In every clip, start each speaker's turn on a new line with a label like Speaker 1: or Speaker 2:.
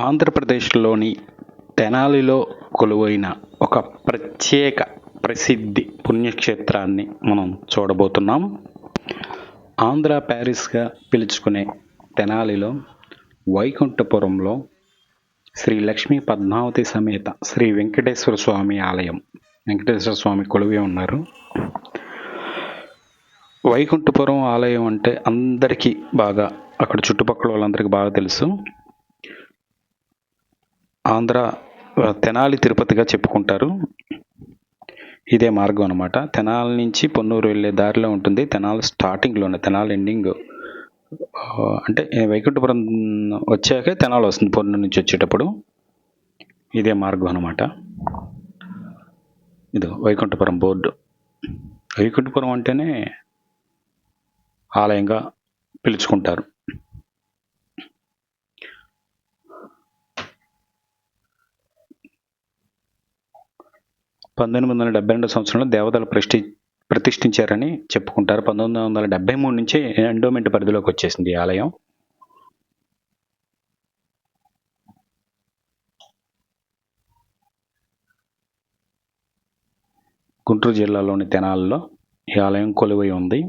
Speaker 1: ఆంధ్రప్రదేశ్లోని తెనాలిలో కొలువైన ఒక ప్రత్యేక ప్రసిద్ధి పుణ్యక్షేత్రాన్ని మనం చూడబోతున్నాం. ఆంధ్ర ప్యారిస్గా పిలుచుకునే తెనాలిలో వైకుంఠపురంలో శ్రీ లక్ష్మీ పద్మావతి సమేత శ్రీ వెంకటేశ్వర స్వామి ఆలయం వెంకటేశ్వర స్వామి కొలువే ఉన్నారు. వైకుంఠపురం ఆలయం అంటే అందరికీ బాగా అక్కడ చుట్టుపక్కల వాళ్ళందరికీ బాగా తెలుసు. ఆంధ్ర తెనాలి తిరుపతిగా చెప్పుకుంటారు. ఇదే మార్గం అనమాట తెనాలి నుంచి పొన్నూరు వెళ్ళే దారిలో ఉంటుంది. తెనాలి స్టార్టింగ్లోనే తెనాలి ఎండింగ్. అంటే వైకుంఠపురం వచ్చాకే తెనాలి వస్తుంది పొన్నూరు నుంచి వచ్చేటప్పుడు. ఇదే మార్గం అనమాట ఇది వైకుంఠపురం బోర్డు. వైకుంఠపురం అంటేనే ఆలయంగా పిలుచుకుంటారు. పంతొమ్మిది వందల డెబ్బై రెండు సంవత్సరంలో దేవతలు ప్రతి ప్రతిష్ఠించారని చెప్పుకుంటారు. పంతొమ్మిది వందల డెబ్బై మూడు నుంచి ఎండోమెంట్ పరిధిలోకి వచ్చేసింది ఈ ఆలయం. గుంటూరు జిల్లాలోని తెనాలలో ఈ ఆలయం కొలువై ఉంది.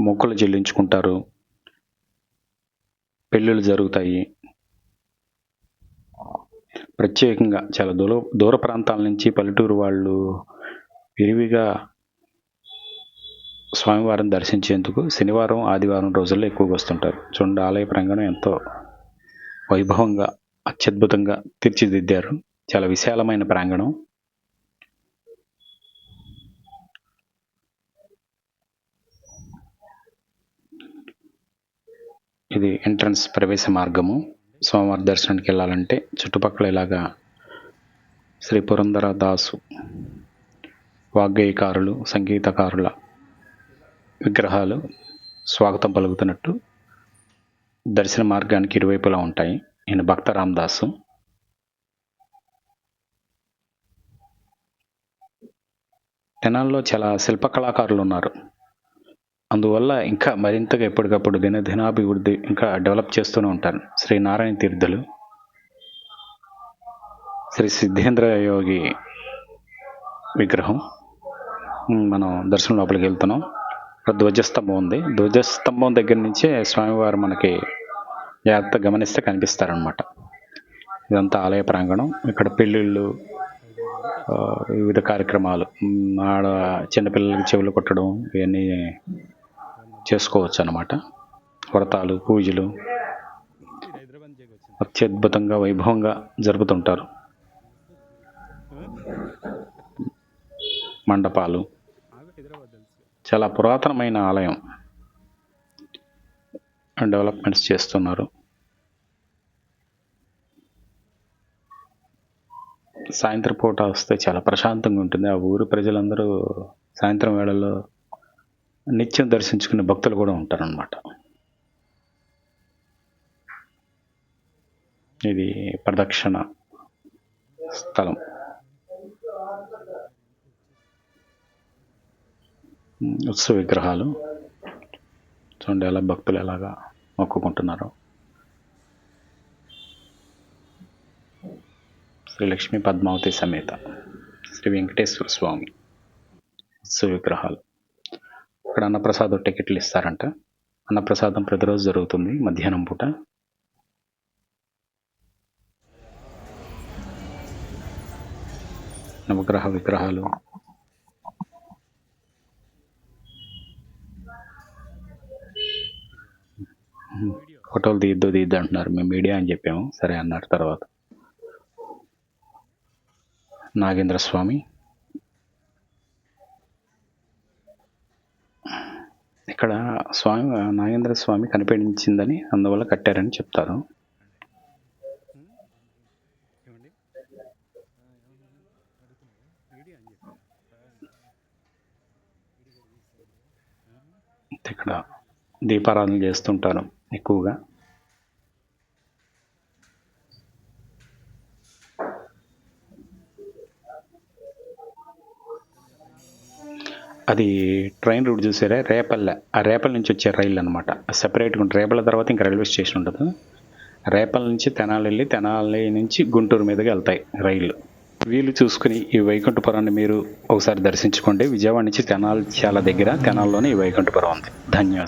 Speaker 1: మొక్కులు చెల్లించుకుంటారు. పెళ్ళిళ్ళు జరుగుతాయి. ప్రత్యేకంగా చాలా దూర దూర ప్రాంతాల నుంచి పల్లెటూరు వాళ్ళు విరివిగా స్వామివారిని దర్శించేందుకు శనివారం ఆదివారం రోజుల్లో ఎక్కువగా వస్తుంటారు. చూడండి ఆలయ ప్రాంగణం ఎంతో వైభవంగా అత్యద్భుతంగా తీర్చిదిద్దారు. చాలా విశాలమైన ప్రాంగణం. ఇది ఎంట్రన్స్ ప్రవేశ మార్గము. స్వామివారి దర్శనానికి వెళ్ళాలంటే చుట్టుపక్కల ఇలాగా శ్రీ పురంధర దాసు వాగ్గేయకారులు సంగీతకారుల విగ్రహాలు స్వాగతం పలుకుతున్నట్టు దర్శన మార్గానికి ఇరువైపులా ఉంటాయి. నేను భక్త రామదాసు. తెనాల్లో చాలా శిల్ప కళాకారులు ఉన్నారు. అందువల్ల ఇంకా మరింతగా ఎప్పటికప్పుడు దినదినాభివృద్ధి ఇంకా డెవలప్ చేస్తూనే ఉంటాను. శ్రీ నారాయణ తీర్థులు. శ్రీ సిద్ధేంద్ర యోగి విగ్రహం. మనం దర్శనం లోపలికి వెళ్తున్నాం. ఇక్కడ ధ్వజస్తంభం ఉంది. ధ్వజస్తంభం దగ్గర నుంచే స్వామివారు మనకి జాగ్రత్త గమనిస్తే కనిపిస్తారనమాట ఇదంతా ఆలయ ప్రాంగణం. ఇక్కడ పెళ్ళిళ్ళు వివిధ కార్యక్రమాలు. ఆడ చిన్నపిల్లలకి చెవులు కొట్టడం ఇవన్నీ చేసుకోవచ్చు అనమాట వ్రతాలు పూజలు అత్యద్భుతంగా వైభవంగా జరుపుతుంటారు. మండపాలు. చాలా పురాతనమైన ఆలయం. డెవలప్మెంట్స్ చేస్తున్నారు. సాయంత్రం పూట వస్తే చాలా ప్రశాంతంగా ఉంటుంది. ఆ ఊరు ప్రజలందరూ సాయంత్రం వేళల్లో నిత్యం దర్శించుకునే భక్తులు కూడా ఉంటారనమాట ఇది ప్రదక్షిణ స్థలం. ఉత్సవ విగ్రహాలు. చూడండి ఎలా భక్తులు ఎలాగా మొక్కుకుంటున్నారు. శ్రీ లక్ష్మీ పద్మావతి సమేత శ్రీ వెంకటేశ్వర స్వామి ఉత్సవ విగ్రహాలు. ఇక్కడ అన్నప్రసాదం టికెట్లు ఇస్తారంట. అన్నప్రసాదం ప్రతిరోజు జరుగుతుంది మధ్యాహ్నం పూట. నవగ్రహ విగ్రహాలు. ఫోటోలు తీద్దు తీద్దు అంటున్నారు. మేము మీడియా అని చెప్పాము. సరే అన్నారు తర్వాత. నాగేంద్ర స్వామి ఇక్కడ స్వామి నాగేంద్ర స్వామి కనిపించిందని అందువల్ల కట్టారని చెప్తారు. ఇక్కడ దీపారాధన చేస్తుంటారు ఎక్కువగా. అది ట్రైన్ రూట్ చూసారా? రేపల్లె. ఆ రేపల్ నుంచి వచ్చే రైలు అనమాట సపరేట్గా ఉంటుంది రేపల్ల తర్వాత ఇంకా రైల్వే స్టేషన్ ఉంటుంది. రేపల నుంచి తెనాలి వెళ్ళి తెనాలి నుంచి గుంటూరు మీదుగా వెళ్తాయి రైళ్ళు. వీలు చూసుకుని ఈ వైకుంఠపురాన్ని మీరు ఒకసారి దర్శించుకోండి. విజయవాడ నుంచి తెనాలి చాలా దగ్గర. తెనాల్లోనే ఈ వైకుంఠపురం ఉంది. ధన్యవాదాలు.